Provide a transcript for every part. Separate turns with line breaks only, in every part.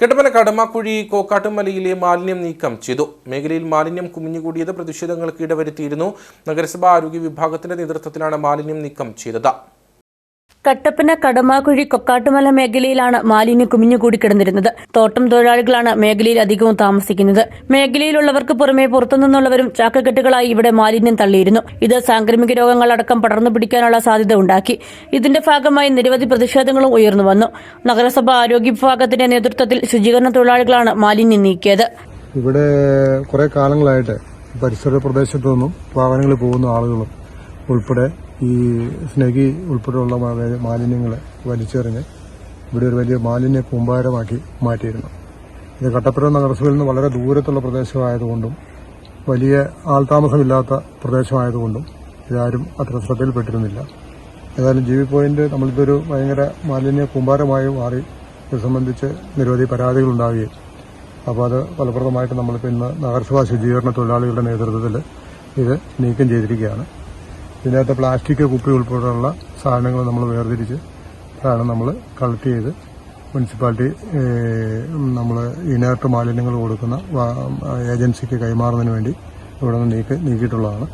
കെട്ടപ്പന കടമാക്കുഴി കോക്കാട്ടുമലയിലെ മാലിന്യം നീക്കം ചെയ്തു. മേഖലയിൽ മാലിന്യം കുമിഞ്ഞുകൂടിയത് പ്രതിഷേധങ്ങൾക്ക് ഇടവരുത്തിയിരുന്നു. നഗരസഭാ ആരോഗ്യ വിഭാഗത്തിന്റെ നേതൃത്വത്തിലാണ് മാലിന്യം നീക്കം ചെയ്തത്.
കട്ടപ്പന കടമാക്കുഴി കൊക്കാട്ടുമല മേഖലയിലാണ് മാലിന്യം കുമിഞ്ഞുകൂടി കിടന്നിരുന്നത്. തോട്ടം തൊഴിലാളികളാണ് മേഖലയിൽ അധികവും താമസിക്കുന്നത്. മേഖലയിലുള്ളവർക്ക് പുറമെ പുറത്തുനിന്നുള്ളവരും ചാക്കക്കെട്ടുകളായി ഇവിടെ മാലിന്യം തള്ളിയിരുന്നു. ഇത് സാംക്രമിക രോഗങ്ങളടക്കം പടർന്നു പിടിക്കാനുള്ള സാധ്യത ഉണ്ടാക്കി. ഇതിന്റെ ഭാഗമായി നിരവധി പ്രതിഷേധങ്ങളും ഉയർന്നു വന്നു. നഗരസഭ ആരോഗ്യ വിഭാഗത്തിന്റെ നേതൃത്വത്തിൽ ശുചീകരണ തൊഴിലാളികളാണ് മാലിന്യം നീക്കിയത്.
ഇവിടെ കുറെ കാലങ്ങളായിട്ട് പരിസര പ്രദേശത്തു നിന്നും വാഹനങ്ങളിൽ പോകുന്ന ആളുകളും ഉൾപ്പെടെ ഈ സ്നേഹി ഉൾപ്പെടെയുള്ള മാലിന്യങ്ങൾ വലിച്ചെറിഞ്ഞ് ഇവിടെ ഒരു വലിയ മാലിന്യ കൂമ്പാരമാക്കി മാറ്റിയിരുന്നു. ഇത് കട്ടപ്പുറം നഗരസഭയിൽ നിന്ന് വളരെ ദൂരത്തുള്ള പ്രദേശമായതുകൊണ്ടും വലിയ ആൾതാമസമില്ലാത്ത പ്രദേശമായതുകൊണ്ടും ഇതാരും അത്ര ശ്രദ്ധയിൽപ്പെട്ടിരുന്നില്ല. ഏതായാലും ജി വി പോയിന്റ് നമ്മളിതൊരു ഭയങ്കര മാലിന്യ കൂമ്പാരമായി മാറി ഇത് സംബന്ധിച്ച് നിരവധി പരാതികൾ ഉണ്ടാവുകയും അപ്പോൾ അത് ഫലപ്രദമായിട്ട് നമ്മളിപ്പോൾ ഇന്ന് നഗരസഭാ ശുചീകരണ തൊഴിലാളികളുടെ നേതൃത്വത്തിൽ ഇത് നീക്കം ചെയ്തിരിക്കുകയാണ്. ഇതിനകത്ത് പ്ലാസ്റ്റിക് കുപ്പി ഉൾപ്പെടെയുള്ള സാധനങ്ങൾ നമ്മൾ വേർതിരിച്ച് അതാണ് നമ്മൾ കളക്ട് ചെയ്ത് മുനിസിപ്പാലിറ്റി നമ്മൾ ഇനേർട്ട് മാലിന്യങ്ങൾ കൊടുക്കുന്ന ഏജൻസിക്ക് കൈമാറുന്നതിന് വേണ്ടി ഇവിടെ നിന്ന് നീക്കി നീക്കിയിട്ടുള്ളതാണ്.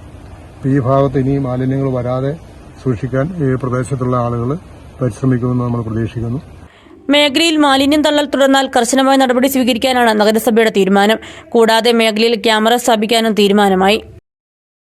ഈ ഭാഗത്ത് ഇനി മാലിന്യങ്ങൾ വരാതെ സൂക്ഷിക്കാൻ ഈ പ്രദേശത്തുള്ള ആളുകൾ പരിശ്രമിക്കുമെന്ന് നമ്മൾ പ്രതീക്ഷിക്കുന്നു.
മേഖലയിൽ മാലിന്യം തള്ളൽ തുടർന്നാൽ കർശനമായ നടപടി സ്വീകരിക്കാനാണ് നഗരസഭയുടെ തീരുമാനം. കൂടാതെ മേഖലയിൽ ക്യാമറ സ്ഥാപിക്കാനും തീരുമാനമായി.